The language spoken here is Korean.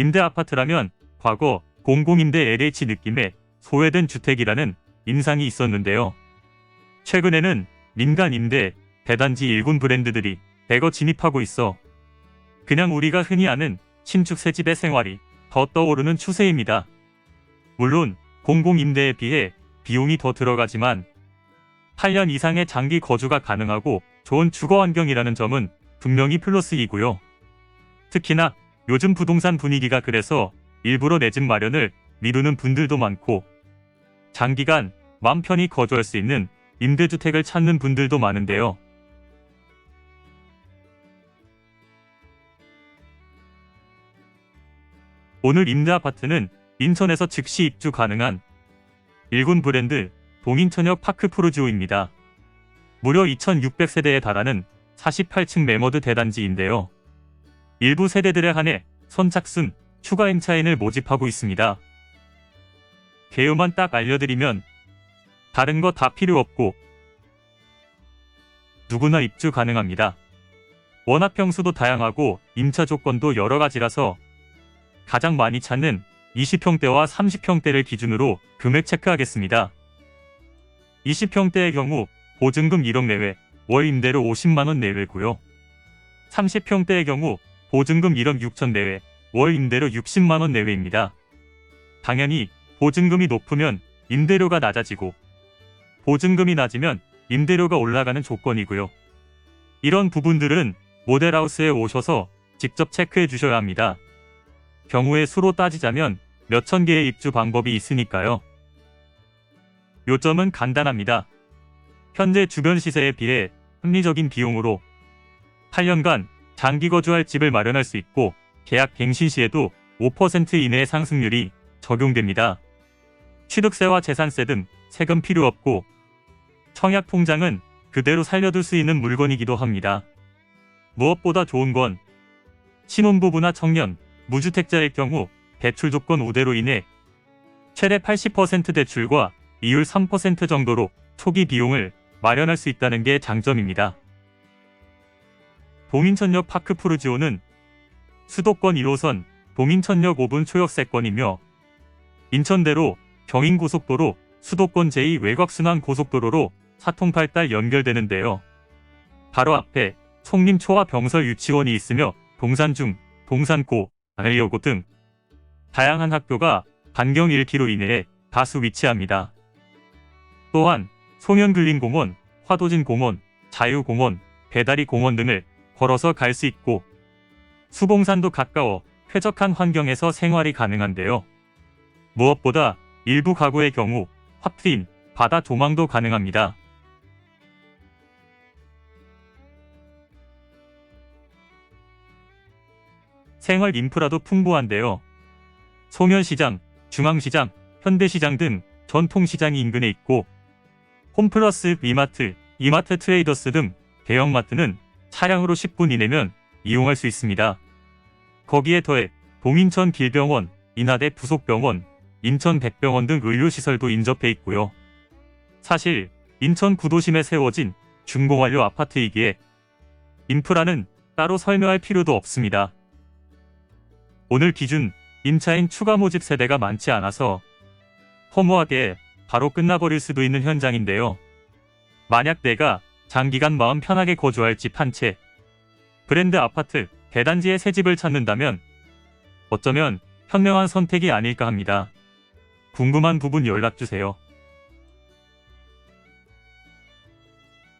임대 아파트라면 과거 공공임대 LH 느낌의 소외된 주택이라는 인상이 있었는데요. 최근에는 민간 임대, 대단지 일군 브랜드들이 대거 진입하고 있어 그냥 우리가 흔히 아는 신축 새집의 생활이 더 떠오르는 추세입니다. 물론 공공임대에 비해 비용이 더 들어가지만 8년 이상의 장기 거주가 가능하고 좋은 주거 환경이라는 점은 분명히 플러스이고요. 특히나 요즘 부동산 분위기가 그래서 일부러 내 집 마련을 미루는 분들도 많고 장기간 맘 편히 거주할 수 있는 임대주택을 찾는 분들도 많은데요. 오늘 임대 아파트는 인천에서 즉시 입주 가능한 일군 브랜드 동인천역 파크 프로지오입니다. 무려 2,600세대에 달하는 48층 매머드 대단지인데요. 일부 세대들에 한해 선착순, 추가 임차인을 모집하고 있습니다. 개요만 딱 알려드리면 다른 거 다 필요 없고 누구나 입주 가능합니다. 워낙 평수도 다양하고 임차 조건도 여러 가지라서 가장 많이 찾는 20평대와 30평대를 기준으로 금액 체크하겠습니다. 20평대의 경우 보증금 1억 내외, 월 임대료 50만원 내외고요. 30평대의 경우 보증금 1억 6천 내외, 월 임대료 60만원 내외입니다. 당연히 보증금이 높으면 임대료가 낮아지고 보증금이 낮으면 임대료가 올라가는 조건이고요. 이런 부분들은 모델하우스에 오셔서 직접 체크해 주셔야 합니다. 경우의 수로 따지자면 몇천 개의 입주 방법이 있으니까요. 요점은 간단합니다. 현재 주변 시세에 비해 합리적인 비용으로 8년간 장기 거주할 집을 마련할 수 있고 계약 갱신 시에도 5% 이내의 상승률이 적용됩니다. 취득세와 재산세 등 세금 필요 없고 청약 통장은 그대로 살려둘 수 있는 물건이기도 합니다. 무엇보다 좋은 건 신혼부부나 청년, 무주택자의 경우 대출 조건 우대로 인해 최대 80% 대출과 이율 3% 정도로 초기 비용을 마련할 수 있다는 게 장점입니다. 동인천역 파크 푸르지오는 수도권 1호선 동인천역 5분 초역세권이며 인천대로 경인고속도로 수도권 제2 외곽순환 고속도로로 사통팔달 연결되는데요. 바로 앞에 송림초와 병설 유치원이 있으며 동산중, 동산고, 아이여고 등 다양한 학교가 반경 1km 이내에 다수 위치합니다. 또한 송현근린공원, 화도진공원, 자유공원, 배다리공원 등을 걸어서 갈 수 있고 수봉산도 가까워 쾌적한 환경에서 생활이 가능한데요. 무엇보다 일부 가구의 경우 확트인 바다 조망도 가능합니다. 생활 인프라도 풍부한데요. 소면시장, 중앙시장, 현대시장 등 전통시장이 인근에 있고 홈플러스 이마트, 이마트 트레이더스 등 대형마트는 차량으로 10분 이내면 이용할 수 있습니다. 거기에 더해 동인천 길병원, 인하대 부속병원, 인천 백병원 등 의료시설도 인접해 있고요. 사실 인천 구도심에 세워진 중공완료 아파트이기에 인프라는 따로 설명할 필요도 없습니다. 오늘 기준 임차인 추가 모집 세대가 많지 않아서 허무하게 바로 끝나버릴 수도 있는 현장인데요. 만약 내가 장기간 마음 편하게 거주할 집 한 채, 브랜드 아파트, 대단지의 새 집을 찾는다면 어쩌면 현명한 선택이 아닐까 합니다. 궁금한 부분 연락주세요.